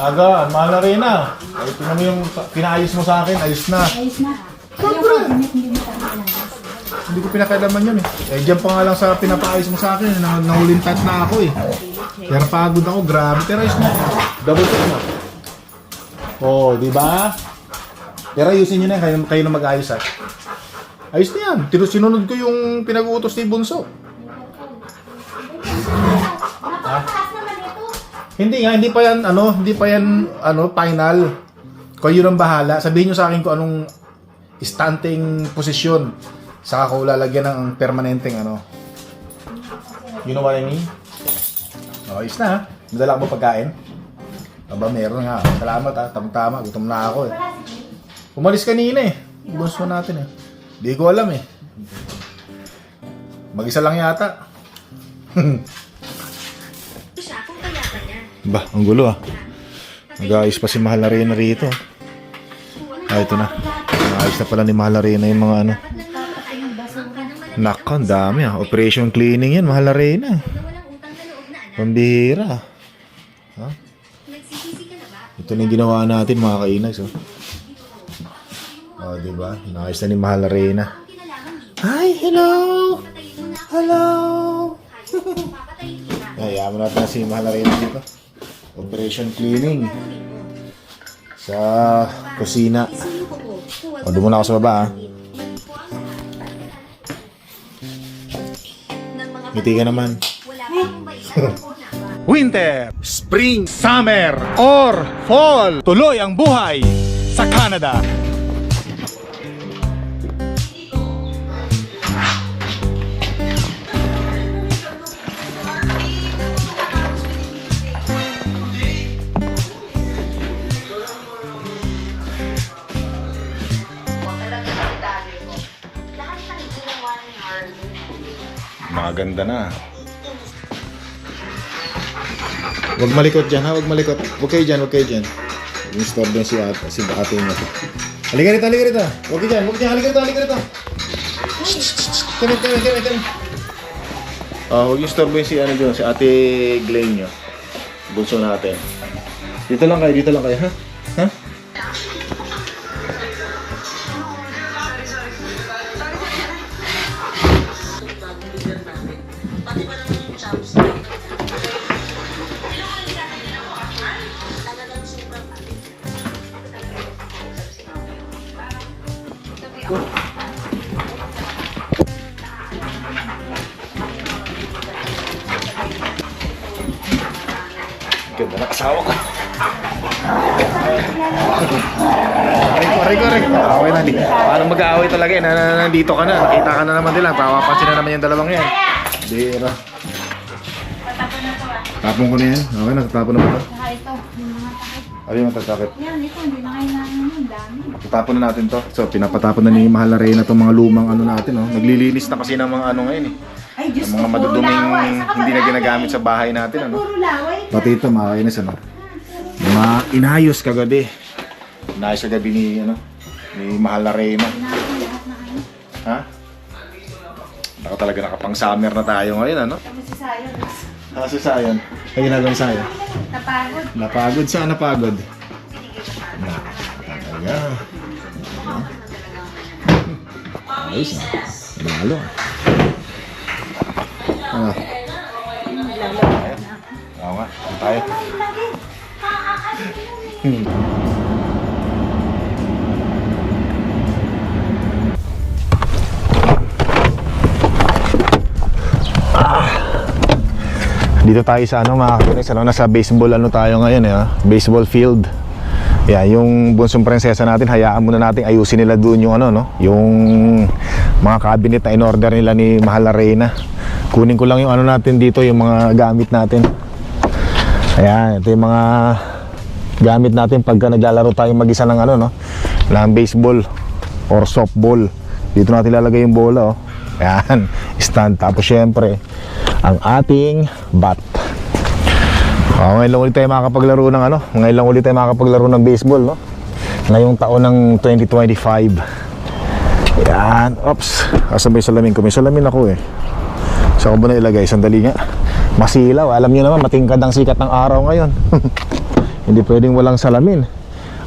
Aga, mahal na rin na. Ay, tingnan mo yung pinaayos mo sa akin, ayos na. Ayos na. Siyempre. Hindi, ko pinakailaman yun eh. Eh, dyan pa nga lang sa pinapaayos mo sa akin, na, nahuling tat na ako eh. Pero pagod ako, grabe. Pero ayos na. Double check mo. Oo, oh, di ba? Pero ayusin nyo na kayo, kayo na mag-ayos ah. Ayos na yan. Sinunod ko yung pinag-uutos ni Bunso. Napakataas naman ito. Hindi nga, hindi pa yan, ano, hindi pa yan, ano, final. Yun ang bahala, sabihin nyo sa akin kung anong standing posisyon. Saka ko lalagyan ng permanenteng, ano. You know what I mean? Oh, ayos na, ha? Madala ko ba pagkain? Aba, meron nga. Salamat, ha? Tama-tama, gutom na ako, eh. Umalis kanina, eh. Bunso natin, eh. Di ko alam, eh. Mag-isa lang yata. Ba, ang gulo ah. Nag-aayos pa si Mahal Arena rito. Ah, ito na. Nag-aayos na pala ni Mahal Arena yung mga ano. Nako, ang dami ah. Operation cleaning yan, Mahal Arena. Pambihira. Ha? Ito na yung ginawa natin mga kainags oh. Oh, di ba? Inayos na ni Mahal Arena. Hi, hello! Hello! Hayaan mo natin na si Mahal Arena dito. Operation cleaning. Sa kusina. O, doon muna ako sa baba ah. Ngiti ka naman. Winter, Spring, Summer, or Fall. Tuloy ang buhay sa Canada. Maganda na. Huwag malikot dyan ha, huwag malikot. Huwag kayo dyan, huwag kayo dyan. Store dyan si ate, si ate niya. Halika rito, halika rito. Huwag dyan, huwag dyan, halika rito, halika rito. Kami, kami, kami, kami. Ah, huwag yung store si ano dyan, si ate Glenn nyo. Bunso natin. Dito lang kayo, dito lang kayo, ha? Ha? Ganda na asawa ko. Rico, Rico, Rico. Away na, di. Parang mag-aaway talaga eh. Na, na, nandito ka na. Nakita ka na naman nila. Papapansin na naman yung dalawang yan. Bira. Tapon ko na yan. Okay, natatapon na ba ito? Saka ito, yung mga takip. Ano yung matatakip? Yan, ito, hindi na kailangan yun. Tatapon na natin to. So, pinapatapon na ni Mahal Arena itong mga lumang ano natin. Oh. Naglilinis na kasi ng mga ano ngayon eh. Ay, Diyos Ang ko, mga puro maduduming laway. Saka hindi na ginagamit sa bahay natin. Ano? Puro laway. Pati ito, makakainis ano. Mga inayos kagabi. Inayos kagabi ni, ano, ni Mahal na. Ha? Ako talaga nakapang summer na tayo ngayon, ano? Tapos si Sayo, Ah, si Sayon. Ay, ginagawa ni Sayon. napagod. Napagod siya, napagod. Na, talaga. Ayos na. Lalo. Ah. Oo nga, saan tayo. Hmm. Dito tayo sa ano mga kakinis, ano, nasa baseball ano tayo ngayon eh, ah. baseball field. Yeah, yung bunsong prinsesa natin, hayaan muna natin ayusin nila doon yung ano no, yung mga cabinet na in-order nila ni Mahal Arena. Kunin ko lang yung ano natin dito, yung mga gamit natin. Ayan, ito yung mga gamit natin pagka naglalaro tayo mag-isa ng ano no, ng baseball or softball. Dito natin lalagay yung bola oh. Ayan, stand. Tapos syempre, ang ating bat. Oh, ngayon lang ulit tayo makakapaglaro ng ano, ngayon lang ulit tayo makakapaglaro ng baseball, no? Ngayong taon ng 2025. Yan, ops. Asan ba yung salamin ko? May salamin ako eh. Saan ko ba na ilagay? Sandali nga. Masilaw. Alam niyo naman, matingkad ang sikat ng araw ngayon. Hindi pwedeng walang salamin.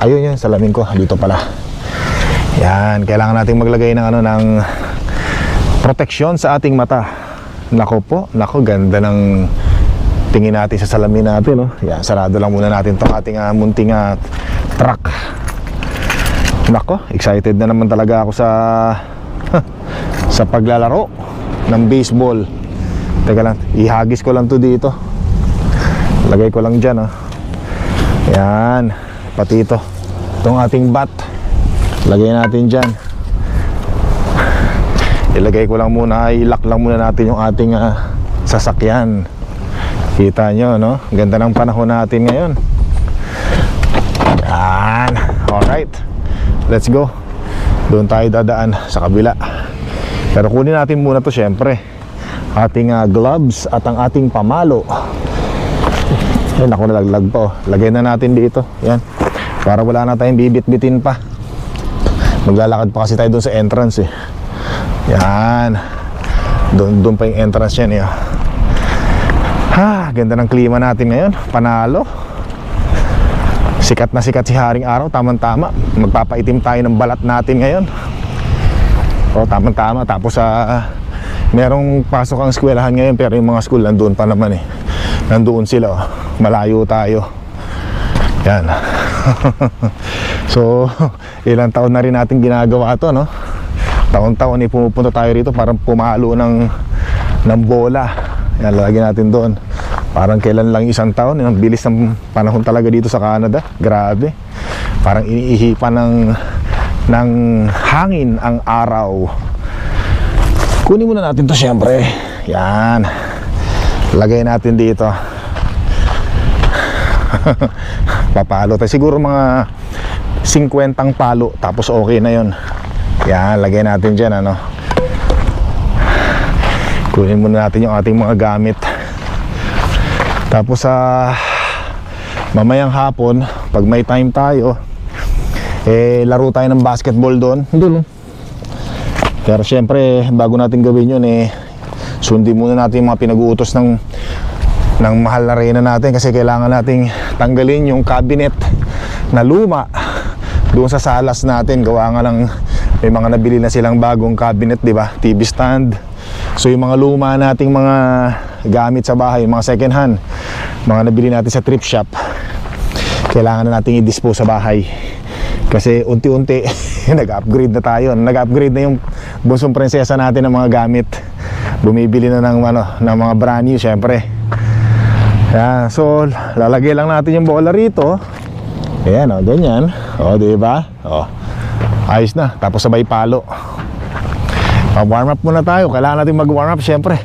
Ayun yun, salamin ko. Dito pala. Yan, kailangan nating maglagay ng ano ng proteksyon sa ating mata. Nako po, nako ganda ng tingin natin sa salamin natin, no. Yan, sarado lang muna natin 'tong ating ah, munting ah, truck. Nako, excited na naman talaga ako sa sa paglalaro ng baseball. Teka lang, ihagis ko lang to dito. Lagay ko lang dyan, oh. Yan, pati ito. Itong ating bat. Lagay natin dyan. Ilagay ko lang muna, ilak lang muna natin yung ating ah, sasakyan. Kita nyo, no? Ganda ng panahon natin ngayon. Yan. Alright. Let's go. Doon tayo dadaan sa kabila. Pero kunin natin muna to syempre. Ating ah, gloves at ang ating pamalo. Ay, naku, nalaglag pa. Oh. Lagay na natin dito. Yan. Para wala na tayong bibit-bitin pa. Maglalakad pa kasi tayo doon sa entrance eh. Yan. Doon, doon pa yung entrance yan eh. Ganda ng klima natin ngayon. Panalo. Sikat na sikat si Haring Araw, tamang-tama. Magpapaitim tayo ng balat natin ngayon. O, tamang-tama. Tapos sa merong pasok ang eskwelahan ngayon pero yung mga school nandoon pa naman eh. Nandoon sila. Oh. Malayo tayo. Yan. so, ilang taon na rin natin ginagawa to, no? Taon-taon eh pumupunta tayo rito para pumalo ng ng bola. Yan, lalagyan natin doon. Parang kailan lang isang taon. Ang bilis ng panahon talaga dito sa Canada. Grabe. Parang iniihipan ng ng hangin ang araw. Kunin muna natin to syempre. Yan. Lagay natin dito. Papalo tayo. Siguro mga 50 palo. Tapos okay na yon. Yan. Lagay natin dyan. Ano. Kunin muna natin yung ating mga gamit. Tapos sa mamayang hapon, pag may time tayo, eh laro tayo ng basketball doon. Doon. Pero syempre, bago natin gawin yun eh sundin muna natin yung mga pinag-uutos ng ng mahal na reyna natin kasi kailangan nating tanggalin yung cabinet na luma doon sa salas natin gawa nga lang may mga nabili na silang bagong cabinet di ba TV stand so yung mga luma nating mga gamit sa bahay mga second hand mga nabili natin sa thrift shop kailangan na nating i-dispose sa bahay. Kasi unti-unti nag-upgrade na tayo. Nag-upgrade na yung busong prinsesa natin ng mga gamit. Bumibili na ng ano ng mga brand new syempre. Yan so lalagay lang natin yung bola rito. Ayan o ganyan. O di ba? O ayos na. Tapos sabay palo pa warm up muna tayo kailangan natin mag warm up syempre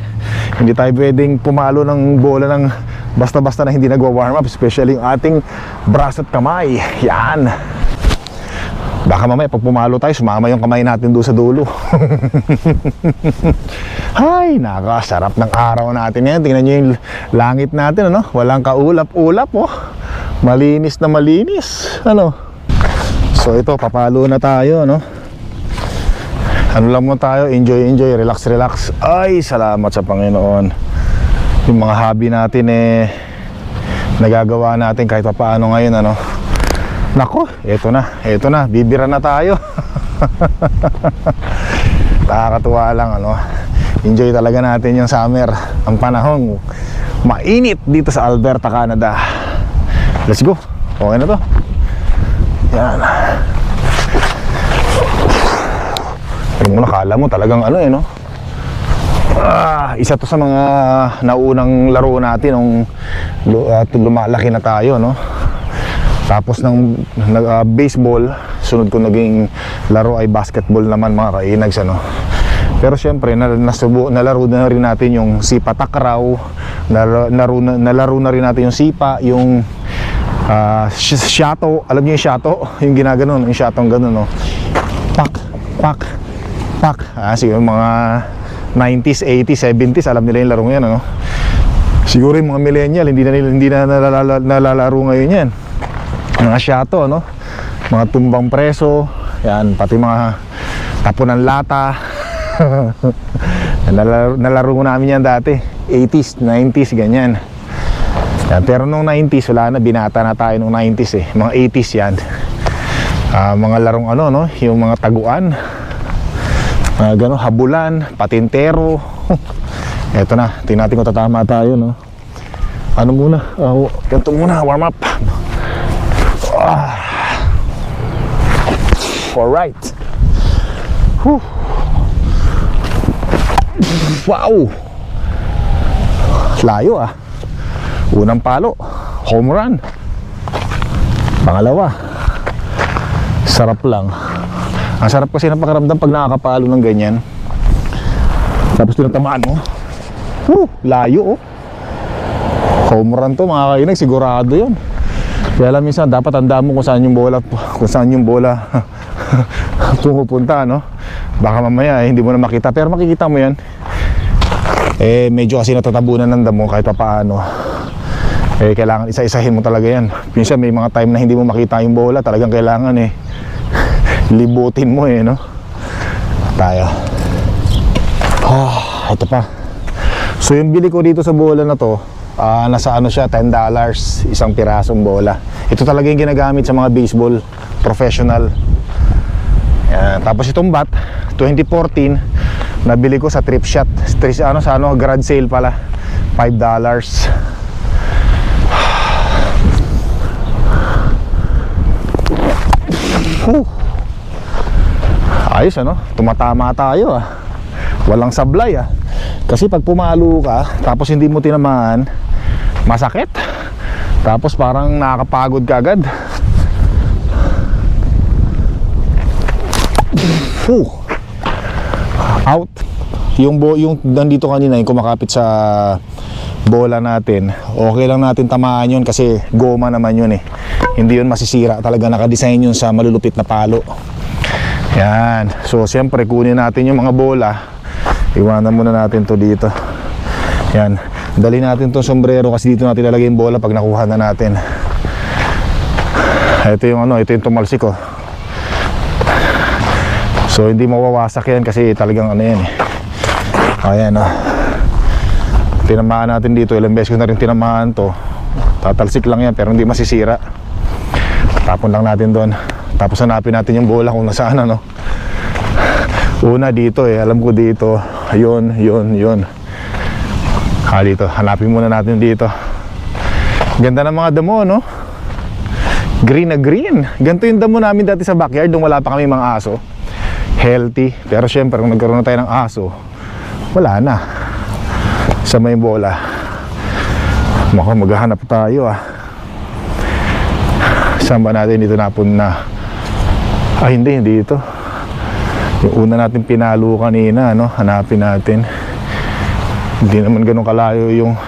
hindi tayo pwedeng pumalo ng bola ng basta-basta na hindi nagwa-warm up especially yung ating braso at kamay yan Baka mamaya pag pumalo tayo, sumama yung kamay natin doon sa dulo. Ay, nakasarap ng araw natin yan. Tingnan nyo yung langit natin, ano? Walang kaulap-ulap, oh. Malinis na malinis. Ano? So ito, papalo na tayo, no? Ano lang mo tayo, enjoy, enjoy, relax, relax. Ay, salamat sa Panginoon. Yung mga hobby natin, eh, nagagawa natin kahit pa paano ngayon, ano? Nako, eto na, eto na, bibira na tayo. Nakakatuwa lang, ano. Enjoy talaga natin yung summer. Ang panahon, mainit dito sa Alberta, Canada. Let's go. Okay na to. Yan. Yung mo nakala mo talagang ano eh, no? Ah, isa to sa mga naunang laro natin nung ah, lumalaki na tayo, no? Tapos ng nag, ah, baseball, sunod ko naging laro ay basketball naman mga kainags ano. Pero syempre, na, nasubo, nalaro na rin natin yung sipa takraw, nalaro, na, nalaro na rin natin yung sipa, yung sh- shato, alam niyo yung shato? Yung ginaganon, yung shato ang ganun, no? Pak, pak, pak. Ah, siguro mga 90s, 80s, 70s, alam nila yung laro yan, ano? Siguro yung mga millennial, hindi na, hindi na nalala, nalalaro ngayon yan mga shato no mga tumbang preso yan pati mga tapon ng lata nalaro, nalaro namin yan dati 80s 90s ganyan Yan, pero nung 90s, wala na, binata na tayo nung 90s eh. Mga 80s yan. Ah, mga larong ano, no? Yung mga taguan. Mga gano'n, habulan, patintero. Eto na, tingnan natin kung tatama tayo, no? Ano muna? Uh, ganito muna, warm up. Ah. Alright. Whew. Wow! Layo ah. Unang palo, home run. Pangalawa, sarap lang. Ang sarap kasi ng pakiramdam pag nakakapalo ng ganyan. Tapos tinatamaan mo. Woo, layo oh. Home run to mga kainig, sigurado yun. Kaya alam minsan dapat tandaan mo kung saan yung bola, kung saan yung bola pumupunta, no? Baka mamaya eh, hindi mo na makita, pero makikita mo yan. Eh, medyo kasi natatabunan ng damo kahit pa paano. Eh, kailangan isa-isahin mo talaga yan. Minsan may mga time na hindi mo makita yung bola, talagang kailangan eh. Libutin mo eh, no? Tayo. Ah, ito pa. So yung bili ko dito sa bola na to, ah, nasa ano siya, $10 isang pirasong bola. Ito talaga yung ginagamit sa mga baseball professional. Yan. Tapos itong bat, 2014, nabili ko sa trip shot. Tri- ano, sa ano, garage sale pala. $5. Whew. Ayos ano, tumatama tayo ah. Walang sablay ah. Kasi pag pumalo ka, tapos hindi mo tinamaan, masakit. Tapos parang nakakapagod ka agad. Out. Yung yung nandito kanina yung kumakapit sa bola natin. Okay lang natin tamaan yun kasi goma naman yun eh. Hindi yun masisira. Talaga nakadesign yun sa malulupit na palo. Yan. So siyempre kunin natin yung mga bola. Iwanan muna natin to dito. Yan. Dali natin tong sombrero kasi dito natin lalagay yung bola pag nakuha na natin. Ito yung ano, ito yung tumalsik oh. So hindi mawawasak yan kasi talagang ano yan eh. Ayan oh. Tinamaan natin dito, ilang beses ko na rin tinamaan to. Tatalsik lang yan pero hindi masisira. Tapon lang natin doon. Tapos hanapin natin yung bola kung nasaan ano. Una dito eh, alam ko dito. Ayun, yun, yun. Ah, dito. Hanapin muna natin dito. Ganda ng mga damo, no? Green na green. Ganito yung damo namin dati sa backyard nung wala pa kami mga aso. Healthy. Pero syempre, kung nagkaroon na tayo ng aso, wala na. Sa may bola. Mukhang maghahanap tayo ah. Saan ba natin dito napun na? Ah, hindi, hindi ito. Yung una natin pinalo kanina, no? Hanapin natin. Hindi naman ganun kalayo yung...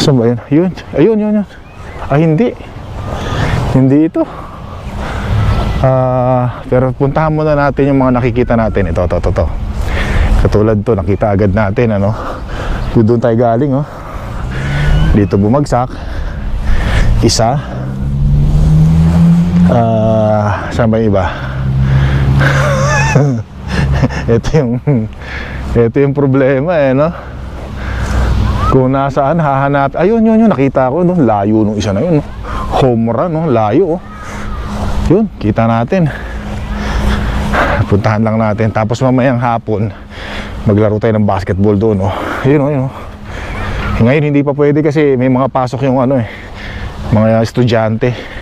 Saan ba yun? Yun, ayun, yun, yun. Ah, hindi. Hindi ito. Ah, pero puntahan muna natin yung mga nakikita natin. Ito, ito, ito, ito. Katulad to, nakita agad natin, ano? Doon tayo galing, oh. Dito bumagsak. Isa. Ah, saan ba yung iba? ito yung ito yung problema eh, no? Kung nasaan hahanap. Ayun, yun, yun, nakita ko, no? Layo nung isa na yun, no? Home run, no? Layo, oh. Yun, kita natin. Puntahan lang natin. Tapos mamayang hapon, maglaro tayo ng basketball doon, oh. Yun, oh, yun, oh. Ngayon hindi pa pwede kasi may mga pasok yung ano eh, mga estudyante.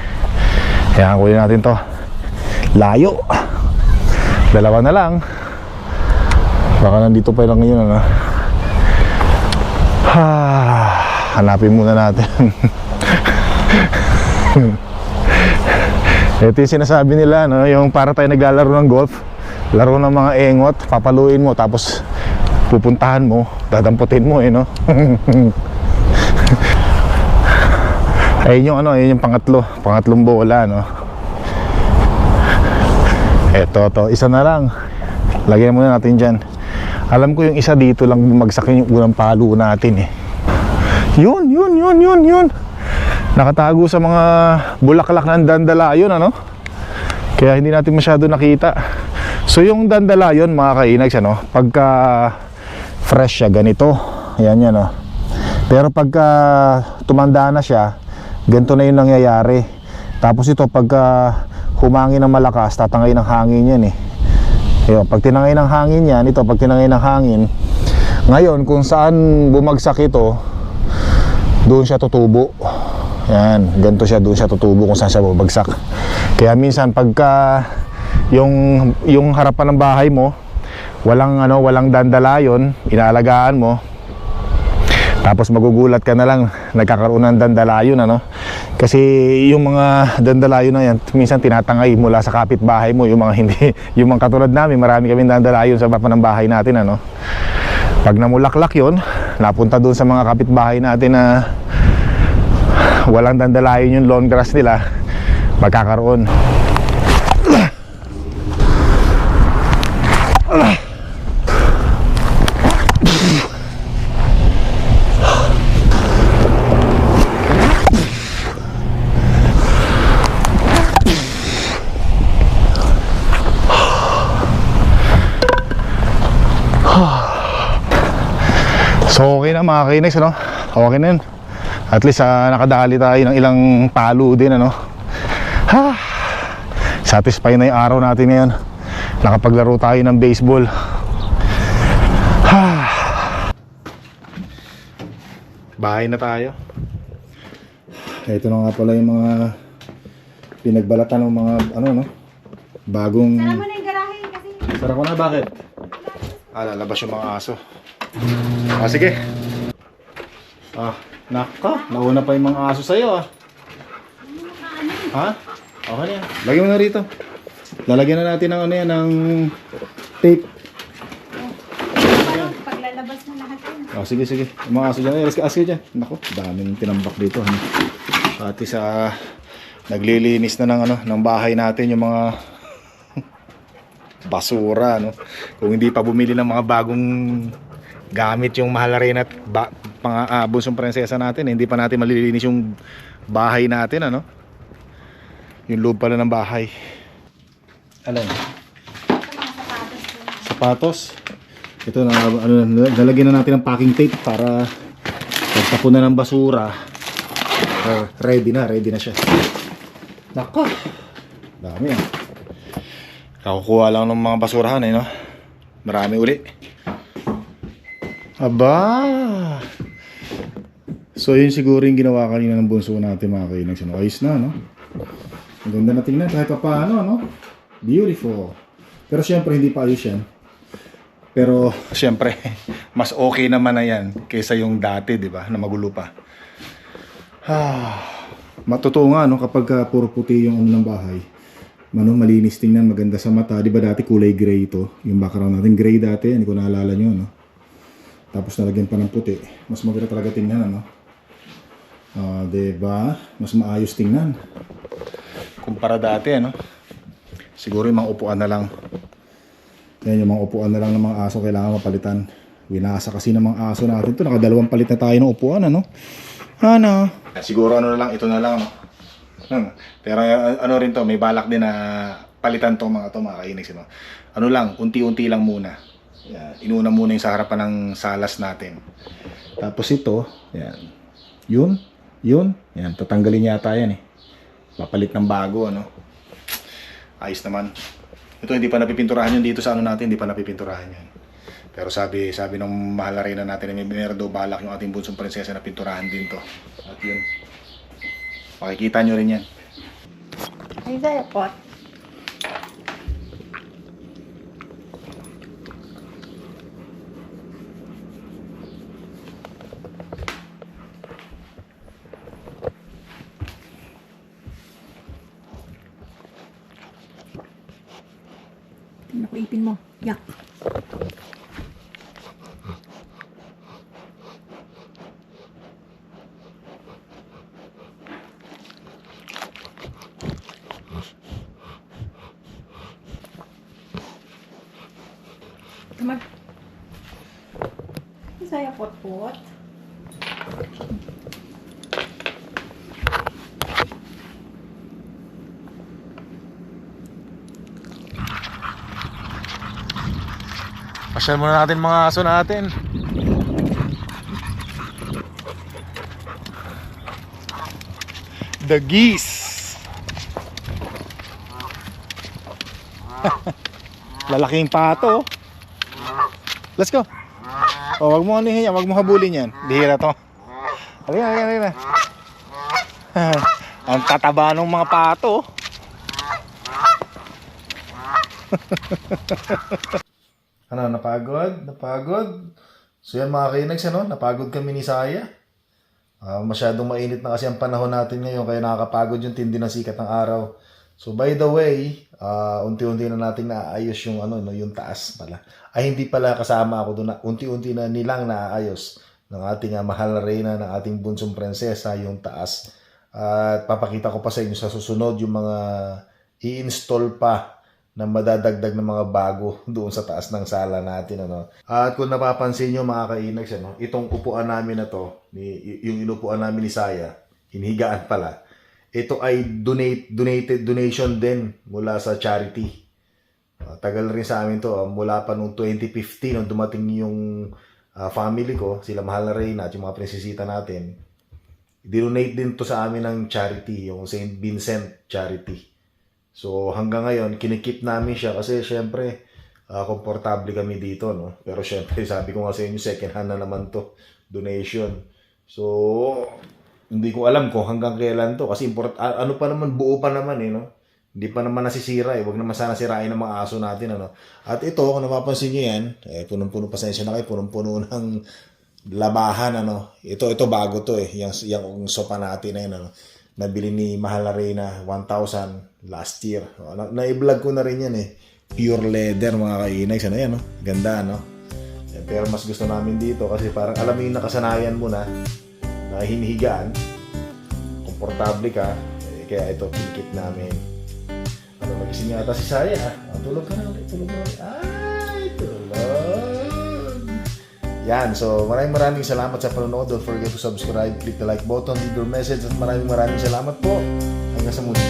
Kaya kunin natin to. Layo. Dalawa na lang. Baka nandito pa lang ngayon ano. Ah, hanapin muna natin. Ito yung sinasabi nila, no? yung para tayo naglalaro ng golf, laro ng mga engot, papaluin mo, tapos pupuntahan mo, dadamputin mo eh, no? Ayun yung ano, ayun yung pangatlo, pangatlong bola, no? Eto, to, isa na lang. Lagyan muna natin dyan. Alam ko yung isa dito lang bumagsak yung unang palo natin eh. Yun, yun, yun, yun, yun. Nakatago sa mga bulaklak ng dandalayon, ano? Kaya hindi natin masyado nakita. So yung dandalayon, mga kainags, ano? Pagka fresh siya, ganito. Ayan yan, oh. Pero pagka tumanda na siya, ganito na yung nangyayari. Tapos ito, pagka humangin ng malakas, tatangay ng hangin yan eh. Ayun, pag tinangay ng hangin yan, ito, pag tinangay ng hangin, ngayon, kung saan bumagsak ito, doon siya tutubo. Yan, ganito siya, doon siya tutubo kung saan siya bumagsak. Kaya minsan, pagka yung, yung harapan ng bahay mo, walang, ano, walang dandalayon, inaalagaan mo, tapos magugulat ka na lang, nagkakaroon ng dandalayon ano. Kasi yung mga dandalayon na yan, minsan tinatangay mula sa kapitbahay mo, yung mga hindi, yung mga katulad namin, marami kaming dandalayon sa baba ng bahay natin ano. Pag namulaklak yon, napunta doon sa mga kapitbahay natin na walang dandalayon yung lawn grass nila, magkakaroon. So okay na mga kainex ano? Okay na yun. At least ah, nakadali tayo ng ilang palo din ano. Ha! Satisfy na yung araw natin ngayon. Nakapaglaro tayo ng baseball. Ha! Bahay na tayo. Ito na nga pala yung mga pinagbalatan ng mga ano no? Bagong Sara mo na yung garahe kasi Sara ko na, bakit? Ah, lalabas yung mga aso. Ah, sige. Ah, naka, nauna pa yung mga aso sa'yo ah. Ha? Okay na yan. Lagyan mo na rito. Lalagyan na natin ng ano yan, ng tape. parang paglalabas mo lahat. Oh, sige, sige. Yung mga aso dyan. Ay, ask ka dyan. Naku, daming tinambak dito. Ano? Pati sa naglilinis na ng, ano, ng bahay natin yung mga basura. No? Kung hindi pa bumili ng mga bagong gamit yung mahal na rin at ba, pang, ah, bunsong prinsesa natin, hindi pa natin malilinis yung bahay natin. Ano? Yung loob pala ng bahay. Mga sapatos. Ito na ano lalagyan na natin ng packing tape para pagtapon na ng basura. uh, ready na, ready na siya. Nako. Dami ah. Kakukuha lang ng mga basurahan eh, no? Marami uli. Aba! So yun siguro yung ginawa kanina ng bunso natin mga kainags. Ano, ayos na, no? Ang ganda na tingnan kahit pa paano, no? Beautiful. Pero syempre hindi pa ayos yan. Pero syempre, mas okay naman na yan kaysa yung dati, di ba? Na magulo pa. Ah, matotoo nga, no? Kapag ah, puro puti yung ano ng bahay, ano, malinis tingnan, maganda sa mata. Di ba dati kulay gray ito? Yung background natin, gray dati, hindi ko naalala nyo, no? Tapos nalagyan pa ng puti. Mas maganda talaga tingnan, ano? Ah, di ba? Mas maayos tingnan. Kumpara dati, ano? Siguro yung mga upuan na lang. Yan yung mga upuan na lang ng mga aso kailangan mapalitan. Winasa kasi ng mga aso natin to. Nakadalawang palit na tayo ng upuan, ano? Ano? Siguro ano na lang, ito na lang, no? Hmm. Pero uh, ano rin to, may balak din na palitan tong mga to, mga kainags, no? Ano lang, unti-unti lang muna. Yan. Inuna muna yung sa harapan ng salas natin. Tapos ito, yan. Yun, yun. Yan, tatanggalin yata yan eh. Papalit ng bago, ano? Ayos naman. Ito hindi pa napipinturahan yun dito sa ano natin, hindi pa napipinturahan yan. Pero sabi sabi ng mahal na reyna natin na may meron daw balak yung ating bunsong prinsesa na pinturahan din to. At yun. Makikita nyo rin yan. Ay, sa Come on. Saya pot-pot. Pasyal muna natin mga aso natin. The geese. Lalaking pato. Let's go. Oh, wag mo ano yan, wag mo habulin yan. Bihira to. Halika, halika, halika. Ang tataba ng mga pato. ano, napagod? Napagod? So yan mga kainags, ano? Napagod kami ni Saya. Ah, masyadong mainit na kasi ang panahon natin ngayon kaya nakakapagod yung tindi ng sikat ng araw. So by the way, ah, unti-unti na nating naayos yung ano no, yung taas pala. Ay hindi pala kasama ako doon. Unti-unti na nilang naayos ng ating ah, mahal na reyna ng ating bunsong prinsesa yung taas. At papakita ko pa sa inyo sa susunod yung mga i-install pa na madadagdag ng mga bago doon sa taas ng sala natin ano. At kung napapansin nyo mga kainags ano, itong upuan namin na to, yung inupuan namin ni Saya, hinigaan pala. Ito ay donate donated donation din mula sa charity. Ah, tagal rin sa amin to, ah, mula pa noong 2015 nung dumating yung ah, family ko, sila mahal na Reyna at yung mga prinsesita natin. Dinonate din to sa amin ng charity, yung St. Vincent Charity. So hanggang ngayon, kinikip namin siya kasi syempre, ah, komportable kami dito, no? Pero syempre, sabi ko nga sa inyo, second hand na naman to, donation. So, hindi ko alam kung hanggang kailan to kasi import, ano pa naman, buo pa naman eh, no? Hindi pa naman nasisira eh. Huwag naman sana sirain ng mga aso natin, ano? At ito, kung napapansin nyo yan, eh, punong-puno, pasensya na kayo, punong-puno ng labahan, ano? Ito, ito bago to eh. Yung, yung sopa natin na yun, ano? Nabili ni Mahal na Reyna 1,000 last year. Na, na-vlog ko na rin yan eh. Pure leather mga kainags. Ano yan, no? Ganda, no? Eh, Pero mas gusto namin dito kasi parang alam mo yung nakasanayan mo na na hinihigaan. Komportable ka. Eh, kaya ito, pinikit namin. Ano, magising yata si Saya. Ah, tulog ka na ulit, tulog na. Ay, tulog. Yan, so maraming maraming salamat sa panonood. Don't forget to subscribe, click the like button, leave your message at maraming maraming salamat po. Hanggang sa muli.